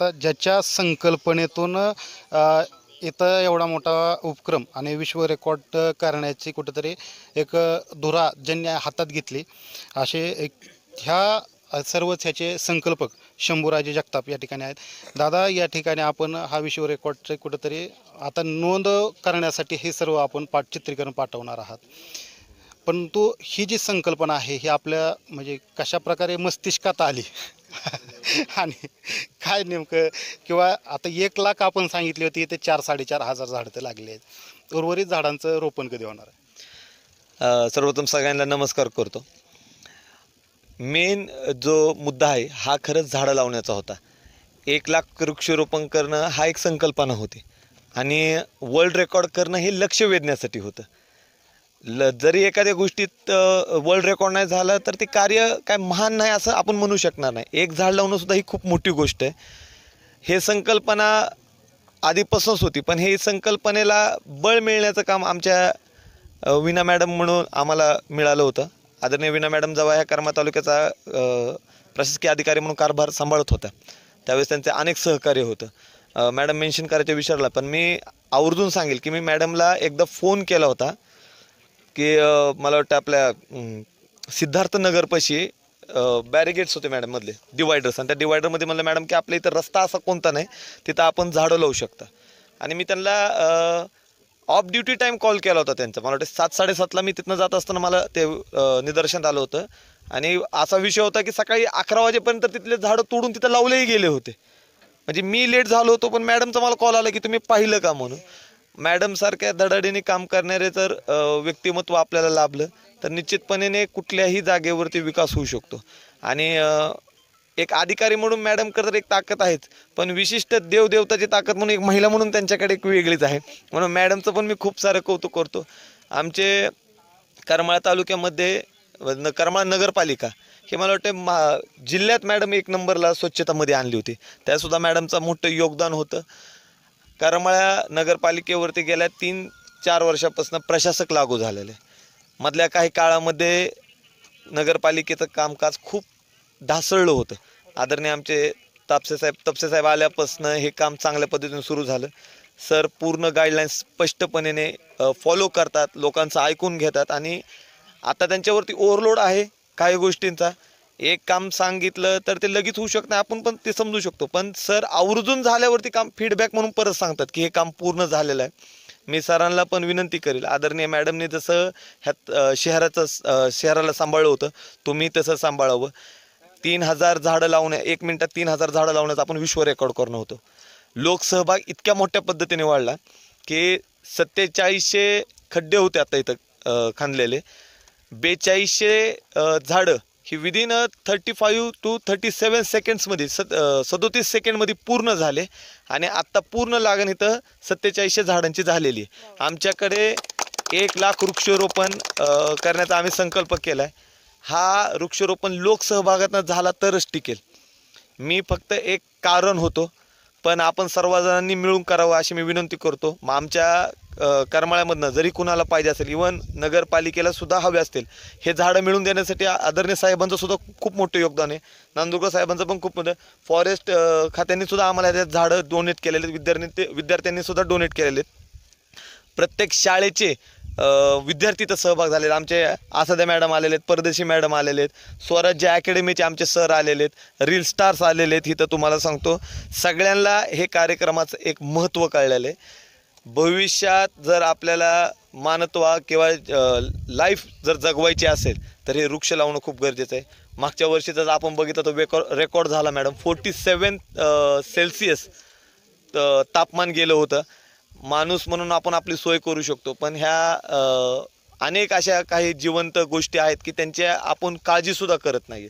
आता ज्याच्या संकल्पनेतून इथं एवढा मोठा उपक्रम आणि विश्व रेकॉर्ड करण्याची कुठेतरी एक धुरा ज्यांनी हातात घेतली असे एक ह्या सर्वच ह्याचे संकल्पक शंभूराजे जगताप या ठिकाणी आहेत. दादा या ठिकाणी आपण हा विश्व रेकॉर्डचे कुठेतरी आता नोंद करण्यासाठी हे सर्व आपण पाठ चित्रीकरण पाठवणार आहात. परंतु ही जी संकल्पना आहे ही आपल्या म्हणजे कशा प्रकारे मस्तिष्कात आली? आणि काय नेमकं? किंवा आता एक लाख आपण सांगितली होती ते चार साडेचार हजार झाडं तर लागले आहेत. उर्वरित झाडांचं रोपण कधी होणार आहे? अ, सर्वप्रथम सगळ्यांना नमस्कार करतो. मेन जो मुद्दा आहे हा खरंच झाडं लावण्याचा होता. एक लाख वृक्षारोपण करणं हा एक संकल्पना होती. आणि वर्ल्ड रेकॉर्ड करणं हे लक्ष वेधण्यासाठी होतं. ल जरी एखाद्या गोष्टीत वर्ल्ड रेकॉर्ड नाही झालं तर ते कार्य काय महान नाही असं आपण म्हणू शकणार नाही. एक झाड लावणं सुद्धा ही खूप मोठी गोष्ट आहे. हे संकल्पना आधीपासूनच होती पण हे संकल्पनेला बळ मिळण्याचं काम आमच्या विना मॅडम म्हणून आम्हाला मिळालं होतं. आदरणीय विना मॅडम जेव्हा ह्या कर्मा तालुक्याचा प्रशासकीय अधिकारी म्हणून कारभार सांभाळत होता त्यावेळेस त्यांचे अनेक सहकार्य होतं. मॅडम मेन्शन करायचं विचारला पण मी आवर्जून सांगेल की मी मॅडमला एकदा फोन केला होता. की मला वाटतं आपल्या सिद्धार्थनगरपाशी बॅरिगेट्स होते मॅडम मधले डिवायडर्स आणि त्या डिवायडरमध्ये म्हणलं मॅडम की आपल्या इथं रस्ता असा कोणता नाही तिथं आपण झाडं लावू शकता. आणि मी त्यांना ऑफ ड्युटी टाईम कॉल केला होता त्यांचा. मला वाटतं सात साडेसातला मी तिथनं जात असताना मला ते निदर्शनात आलं होतं. आणि असा विषय होता की सकाळी अकरा वाजेपर्यंत तिथले झाडं तोडून तिथं लावलेही गेले होते. म्हणजे मी लेट झालो होतो पण मॅडमचा मला कॉल आला की तुम्ही पाहिलं का म्हणून. मॅडम सारख्या धडाडीने काम करणारे जर व्यक्तिमत्व आपल्याला लाभलं तर निश्चितपणे कुठल्याही जागेवरती विकास होऊ शकतो. आणि एक अधिकारी म्हणून मॅडम तर एक ताकद आहेच पण विशिष्ट देवदेवताची ताकद म्हणून एक महिला म्हणून त्यांच्याकडे एक वेगळीच आहे. म्हणून मॅडमचं पण मी खूप सारं कौतुक करतो. आमचे करमाळा तालुक्यामध्ये न- करमाळा नगरपालिका हे मला वाटतं मा जिल्ह्यात मॅडम एक नंबरला स्वच्छतामध्ये आणली होती. त्यासुद्धा मॅडमचं मोठं योगदान होतं. करमाळा नगरपालिकेवरती गेल्या तीन चार वर्षापासून प्रशासक लागू झालेले. मधल्या काही काळामध्ये नगरपालिकेचं कामकाज खूप ढासळलं होतं. आदरणीय आमचे तापसे साहेब तपसे साहेब आल्यापासून हे काम चांगल्या पद्धतीने सुरू झालं. सर पूर्ण गाईडलाईन्स स्पष्टपणे फॉलो करतात लोकांचं ऐकून घेतात आणि आता त्यांच्यावरती ओव्हरलोड आहे काही गोष्टींचा. एक काम सांगितलं तर ते लगेच होऊ शकत नाही. आपण पण ते समजू शकतो. पण सर आवर्जून झाल्यावरती काम फीडबॅक म्हणून परत सांगतात की हे काम पूर्ण झालेलं आहे. मी सरांना पण विनंती करेल. आदरणीय मॅडमने जसं ह्यात शहराचं शहराला सांभाळलं होतं तुम्ही तसं सांभाळावं. तीन हजार झाडं लावण्या एक मिनटात तीन हजार झाडं लावण्याचा आपण विश्व रेकॉर्ड करणं होतं. लोकसहभाग इतक्या मोठ्या पद्धतीने वाढला की सत्तेचाळीसशे खड्डे होते आता इथं खांदलेले. बेचाळीसशे झाडं ही within thirty five to thirty seven सेकंड्समध्ये सद सदोतीस सेकंडमध्ये पूर्ण झाले. आणि आत्ता पूर्ण लागण इथं सत्तेचाळीसशे झाडांची झालेली आहे. आमच्याकडे एक लाख वृक्षारोपण करण्याचा आम्ही संकल्प केला आहे हा वृक्षारोपण लोकसहभागातनं झाला तरच टिकेल. मी फक्त एक कारण होतो पण आपण सर्वजणांनी मिळून करावं अशी मी विनंती करतो. मग आमच्या करमाळ्यामधनं जरी कुणाला पाहिजे असेल इवन नगरपालिकेला सुद्धा हवे असतील हे झाडं मिळून देण्यासाठी आदरणीय साहेबांचं सुद्धा खूप मोठं योगदान आहे. नांदुरकर साहेबांचं पण खूप मोठं फॉरेस्ट खात्यांनी सुद्धा आम्हाला त्या झाडं डोनेट केलेले आहेत. विद्यार्थी विद्यार्थ्यांनी सुद्धा डोनेट केलेले आहेत. प्रत्येक शाळेचे विद्यार्थी तर सहभाग झालेले आमचे आसादे मॅडम आलेले आहेत परदेशी मॅडम आलेले आहेत स्वराज्य अकॅडमीचे आमचे सर आलेले आहेत रील स्टार्स आलेले आहेत इथं तुम्हाला सांगतो. सगळ्यांना हे कार्यक्रमाचं एक महत्त्व कळलेलं आहे. भविष्यात जर आपल्याला मानत्वा किंवा लाईफ जर जगवायची असेल तर हे वृक्ष लावणं खूप गरजेचं आहे. मागच्या वर्षी जर आपण बघितलं तर रेकॉर्ड रेकॉर्ड झाला मॅडम फोर्टी सेवन सेल्सिअस तापमान गेलं होतं. माणूस म्हणून आपण आपली सोय करू शकतो. पण ह्या अनेक अशा काही जिवंत गोष्टी आहेत की त्यांच्या आपण काळजीसुद्धा करत नाही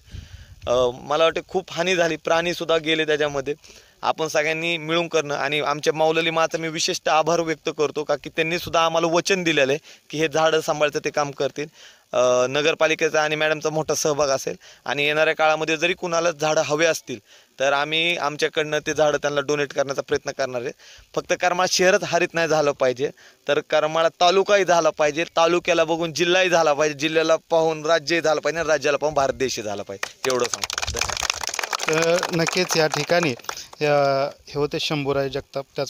मला वाटते खूप हानी झाली. प्राणीसुद्धा गेले त्याच्यामध्ये. आपण सगळ्यांनी मिळून करणं आणि आमच्या माऊलली माचा मी विशेषतः आभार व्यक्त करतो का की त्यांनी सुद्धा आम्हाला वचन दिलेलं आहे की हे झाडं सांभाळचं ते काम करतील. नगरपालिकेचा आणि मॅडमचा मोठा सहभाग असेल आणि येणाऱ्या काळामध्ये जरी कुणाला झाडं हवे असतील तर आम्ही आमच्याकडनं ते झाडं त्यांना डोनेट करण्याचा प्रयत्न करणार आहे. फक्त करमाळा शहरच हरित नाही झालं पाहिजे तर करमाळा तालुकाही झाला पाहिजे तालुक्याला बघून जिल्हाही झाला पाहिजे जिल्ह्याला पाहून राज्यही झालं पाहिजे आणि राज्याला पाहून भारत देशही झाला पाहिजे. एवढं सांगतो. धन्यवाद. तर नक्कीच या ठिकाणी हे होते शंभूराय जगताप. त्याच